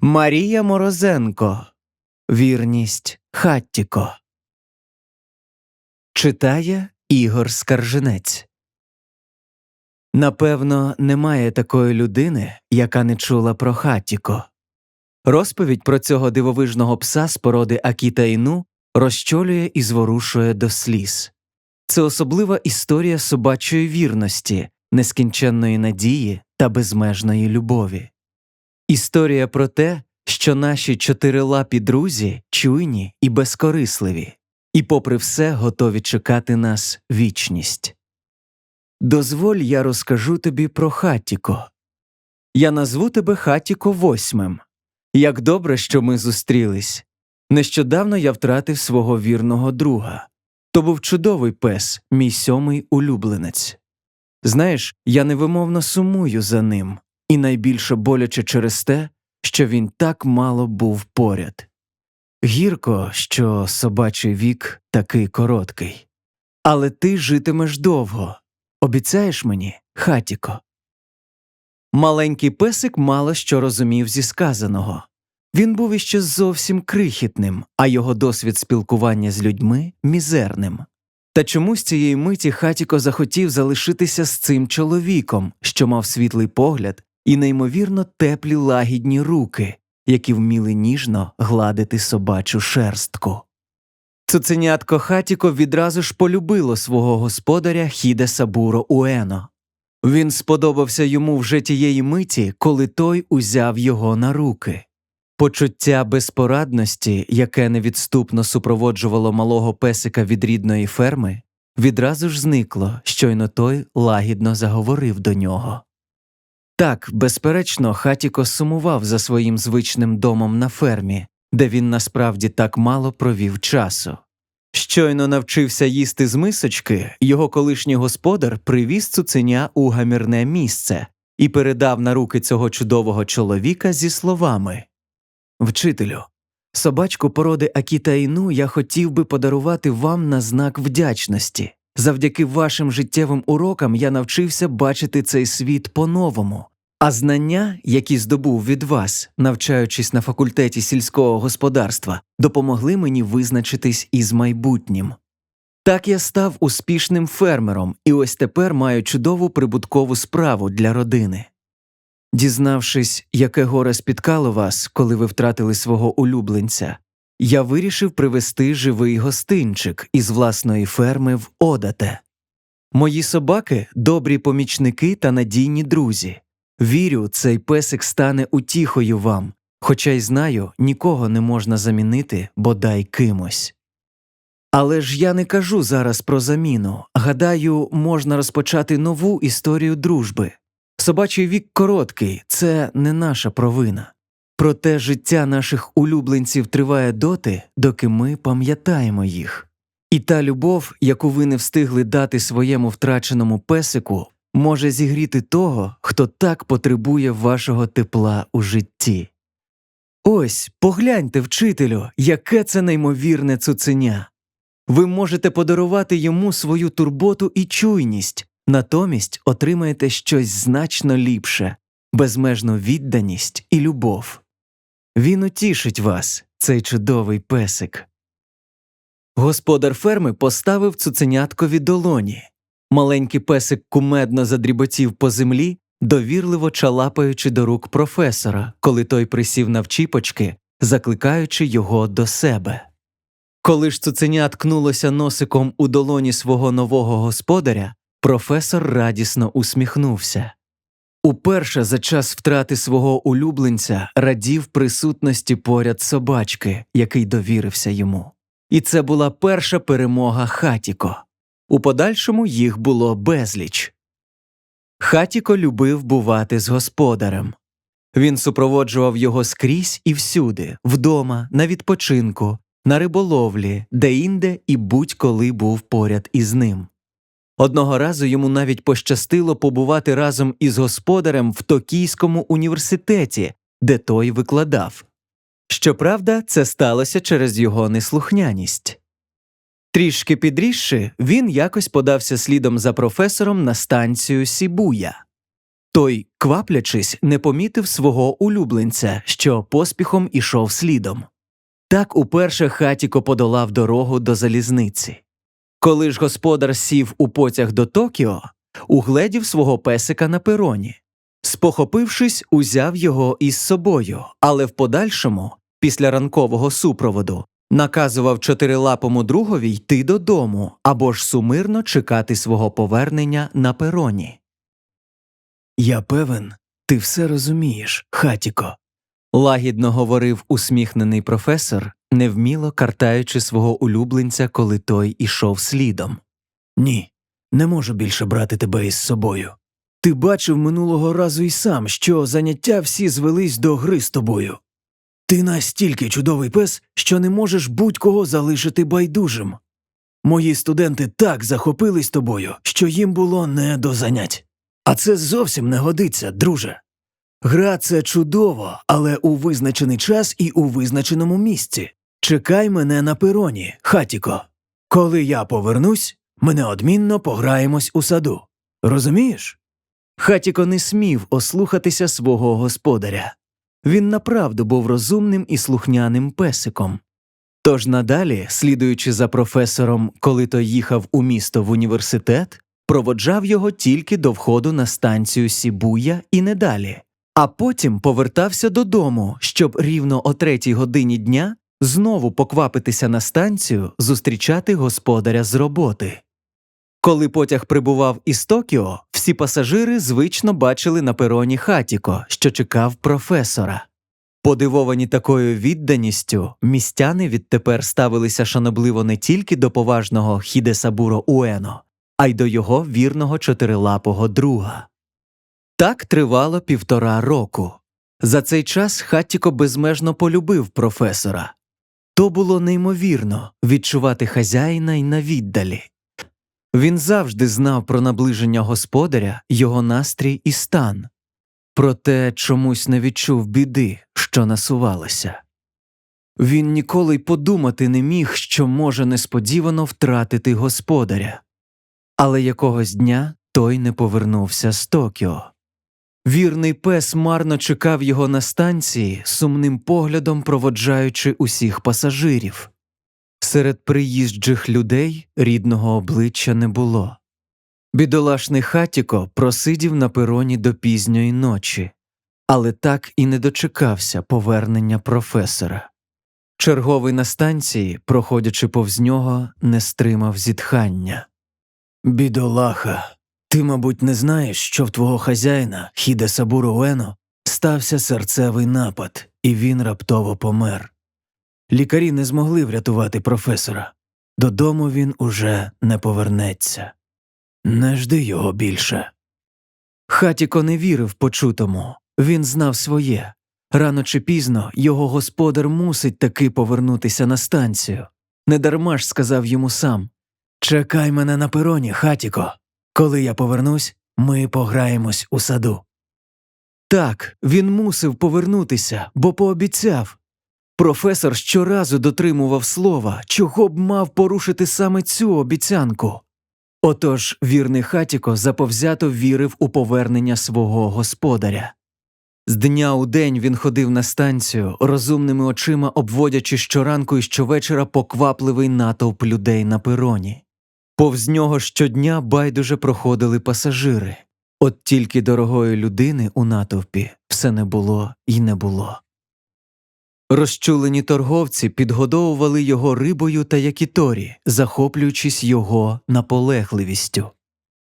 Марія Морозенко. Вірність Хаттіко. Читає Ігор Скарженець. Напевно, немає такої людини, яка не чула про Хаттіко. Розповідь про цього дивовижного пса з породи Акіта Іну розчолює і зворушує до сліз. Це особлива історія собачої вірності, нескінченної надії та безмежної любові. Історія про те, що наші чотирилапі друзі чуйні і безкорисливі, і, попри все, готові чекати нас вічність. Дозволь, я розкажу тобі про Хатіко. Я назву тебе Хатіко восьмим. Як добре, що ми зустрілись. Нещодавно я втратив свого вірного друга. То був чудовий пес, мій сьомий улюбленець. Знаєш, я невимовно сумую за ним, і найбільше боляче через те, що він так мало був поряд. Гірко, що собачий вік такий короткий. Але ти житимеш довго. Обіцяєш мені, хатіко. Маленький песик мало що розумів зі сказаного. Він був іще зовсім крихітним, а його досвід спілкування з людьми мізерним. Та чомусь цієї миті хатіко захотів залишитися з цим чоловіком, що мав світлий погляд і неймовірно теплі лагідні руки, які вміли ніжно гладити собачу шерстку. Цуценятко хатіко відразу ж полюбило свого господаря Хіде Сабуро Уено. Він сподобався йому вже тієї миті, коли той узяв його на руки. Почуття безпорадності, яке невідступно супроводжувало малого песика від рідної ферми, відразу ж зникло, щойно той лагідно заговорив до нього. Так, безперечно, хатіко сумував за своїм звичним домом на фермі, де він насправді так мало провів часу. Щойно навчився їсти з мисочки, його колишній господар привіз цуценя у гамірне місце і передав на руки цього чудового чоловіка зі словами Вчителю, собачку породи Акіта Іну я хотів би подарувати вам на знак вдячності. Завдяки вашим життєвим урокам я навчився бачити цей світ по-новому, а знання, які здобув від вас, навчаючись на факультеті сільського господарства, допомогли мені визначитись із майбутнім. Так я став успішним фермером і ось тепер маю чудову прибуткову справу для родини. Дізнавшись, яке горе спіткало вас, коли ви втратили свого улюбленця, я вирішив привезти живий гостинчик із власної ферми в Одате. Мої собаки добрі помічники та надійні друзі. Вірю, цей песик стане утіхою вам, хоча й знаю, нікого не можна замінити бодай кимось. Але ж я не кажу зараз про заміну. Гадаю, можна розпочати нову історію дружби. Собачий вік короткий, це не наша провина. Проте життя наших улюбленців триває доти, доки ми пам'ятаємо їх. І та любов, яку ви не встигли дати своєму втраченому песику, може зігріти того, хто так потребує вашого тепла у житті. Ось погляньте, вчителю, яке це неймовірне цуценя. Ви можете подарувати йому свою турботу і чуйність, натомість отримаєте щось значно ліпше, безмежну відданість і любов. Він утішить вас, цей чудовий песик. Господар ферми поставив цуценяткові долоні. Маленький песик кумедно задріботів по землі, довірливо чалапаючи до рук професора, коли той присів навчіпочки, закликаючи його до себе. Коли ж цуценя ткнулося носиком у долоні свого нового господаря, професор радісно усміхнувся. Уперше за час втрати свого улюбленця радів присутності поряд собачки, який довірився йому. І це була перша перемога Хатіко. У подальшому їх було безліч. Хатіко любив бувати з господарем. Він супроводжував його скрізь і всюди, вдома, на відпочинку, на риболовлі, де-інде і будь-коли був поряд із ним. Одного разу йому навіть пощастило побувати разом із господарем в Токійському університеті, де той викладав. Щоправда, це сталося через його неслухняність. Трішки підрісши, він якось подався слідом за професором на станцію Сібуя. Той, кваплячись, не помітив свого улюбленця, що поспіхом ішов слідом. Так уперше хатіко подолав дорогу до залізниці. Коли ж господар сів у потяг до Токіо, угледів свого песика на пероні. Спохопившись, узяв його із собою, але в подальшому, після ранкового супроводу, наказував чотирилапому другові йти додому або ж сумирно чекати свого повернення на пероні. Я певен, ти все розумієш, хатіко. лагідно говорив усміхнений професор, невміло картаючи свого улюбленця, коли той ішов слідом. Ні, не можу більше брати тебе із собою. Ти бачив минулого разу й сам, що заняття всі звелись до гри з тобою. Ти настільки чудовий пес, що не можеш будь-кого залишити байдужим. Мої студенти так захопились тобою, що їм було не до занять. А це зовсім не годиться, друже. Гра це чудово, але у визначений час і у визначеному місці. Чекай мене на пероні, хатіко. Коли я повернусь, ми неодмінно пограємось у саду. Розумієш? Хатіко не смів ослухатися свого господаря. Він направду був розумним і слухняним песиком. Тож надалі, слідуючи за професором, коли той їхав у місто в університет, проводжав його тільки до входу на станцію Сібуя і не далі, а потім повертався додому, щоб рівно о третій годині дня знову поквапитися на станцію зустрічати господаря з роботи. Коли потяг прибував із Токіо, всі пасажири звично бачили на пероні хатіко, що чекав професора. Подивовані такою відданістю, містяни відтепер ставилися шанобливо не тільки до поважного Хідесабуро Уено, а й до його вірного чотирилапого друга. Так тривало півтора року. За цей час Хатіко безмежно полюбив професора. То було неймовірно відчувати хазяїна й на віддалі. Він завжди знав про наближення господаря, його настрій і стан, проте чомусь не відчув біди, що насувалася. Він ніколи й подумати не міг, що може несподівано втратити господаря. Але якогось дня той не повернувся з Токіо. Вірний пес марно чекав його на станції, сумним поглядом проводжаючи усіх пасажирів. Серед приїжджих людей рідного обличчя не було. Бідолашний хатіко просидів на пероні до пізньої ночі, але так і не дочекався повернення професора. Черговий на станції, проходячи повз нього, не стримав зітхання. Бідолаха, ти, мабуть, не знаєш, що в твого хазяїна, Хіде Сабуру Уено, стався серцевий напад, і він раптово помер. Лікарі не змогли врятувати професора. Додому він уже не повернеться. Не жди його більше. Хатіко не вірив почутому, він знав своє. Рано чи пізно його господар мусить таки повернутися на станцію. Недарма ж сказав йому сам Чекай мене на пероні, хатіко. Коли я повернусь, ми пограємось у саду. Так, він мусив повернутися, бо пообіцяв. Професор щоразу дотримував слова, чого б мав порушити саме цю обіцянку. Отож вірний хатіко заповзято вірив у повернення свого господаря. З дня у день він ходив на станцію, розумними очима обводячи щоранку і щовечора поквапливий натовп людей на пероні. Повз нього щодня байдуже проходили пасажири, от тільки дорогої людини у натовпі все не було і не було. Розчулені торговці підгодовували його рибою та якіторі, захоплюючись його наполегливістю.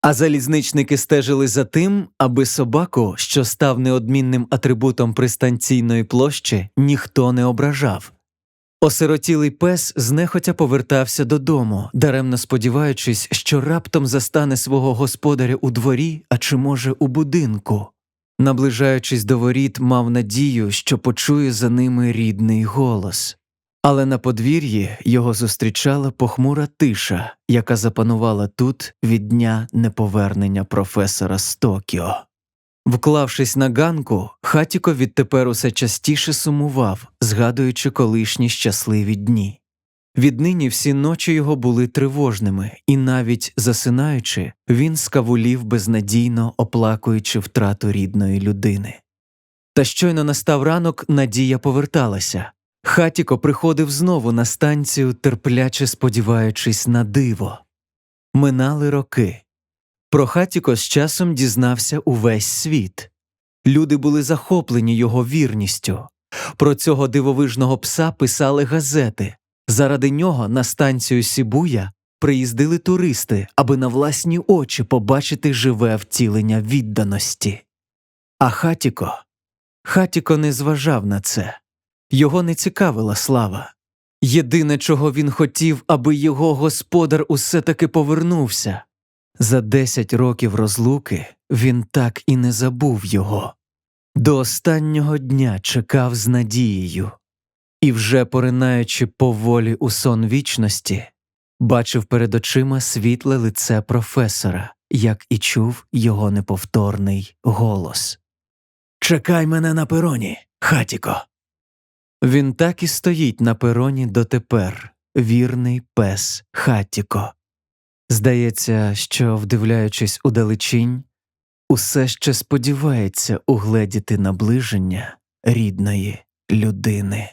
А залізничники стежили за тим, аби собаку, що став неодмінним атрибутом пристанційної площі, ніхто не ображав. Осиротілий пес знехотя повертався додому, даремно сподіваючись, що раптом застане свого господаря у дворі, а чи, може, у будинку. Наближаючись до воріт, мав надію, що почує за ними рідний голос. Але на подвір'ї його зустрічала похмура тиша, яка запанувала тут від дня неповернення професора з Токіо. Вклавшись на ганку, хатіко відтепер усе частіше сумував, згадуючи колишні щасливі дні. Віднині всі ночі його були тривожними, і навіть засинаючи, він скавулів безнадійно оплакуючи втрату рідної людини. Та щойно настав ранок, надія поверталася. Хатіко приходив знову на станцію, терпляче сподіваючись на диво. Минали роки. Про Хатіко з часом дізнався увесь світ. Люди були захоплені його вірністю. Про цього дивовижного пса писали газети. Заради нього на станцію Сібуя приїздили туристи, аби на власні очі побачити живе втілення відданості. А Хатіко Хатіко не зважав на це, його не цікавила слава. Єдине, чого він хотів, аби його господар усе таки повернувся. За десять років розлуки він так і не забув його. До останнього дня чекав з надією, і, вже поринаючи поволі у сон вічності, бачив перед очима світле лице професора, як і чув його неповторний голос. Чекай мене на пероні, хатіко. Він так і стоїть на пероні дотепер, вірний пес Хатіко. Здається, що, вдивляючись у далечінь, усе ще сподівається угледіти наближення рідної людини.